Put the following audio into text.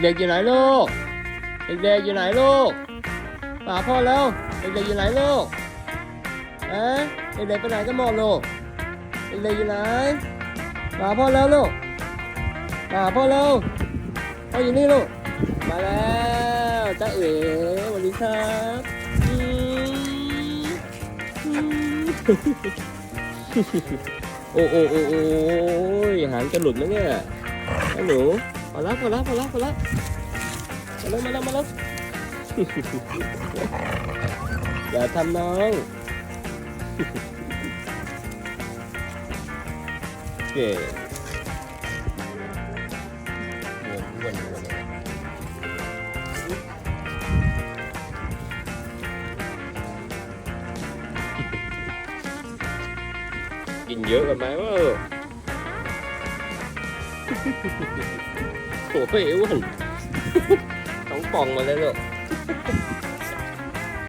เด็กๆอยู่ไหนลูก เด็กๆอยู่ไหนลูกป่าพ่อแล้วเด็กๆอยู่ไหนลูกเอ๊ะเด็กๆไปไหนกันหมดลูกเด็กๆอยู่ไหนป่าพ่อแล้วลูกป่าพ่อแล้วพ่ออยู่นี่ลูก มาแล้วจ้าเอ๋สวัสดีครับโอ้โอ้โอ้โอ้ยหางจะหลุดแล้วเนี่ยไอ้หนู มาแล้วมาแล้วมาแล้วมาแล้วมาแล้วมาแล้วมาแล้วอย่าทำน้องเก่งอ้วนวนวนกินเยอะกันไหมวะ โอ้ยอ้วน ต้องป่องมาเลยลูก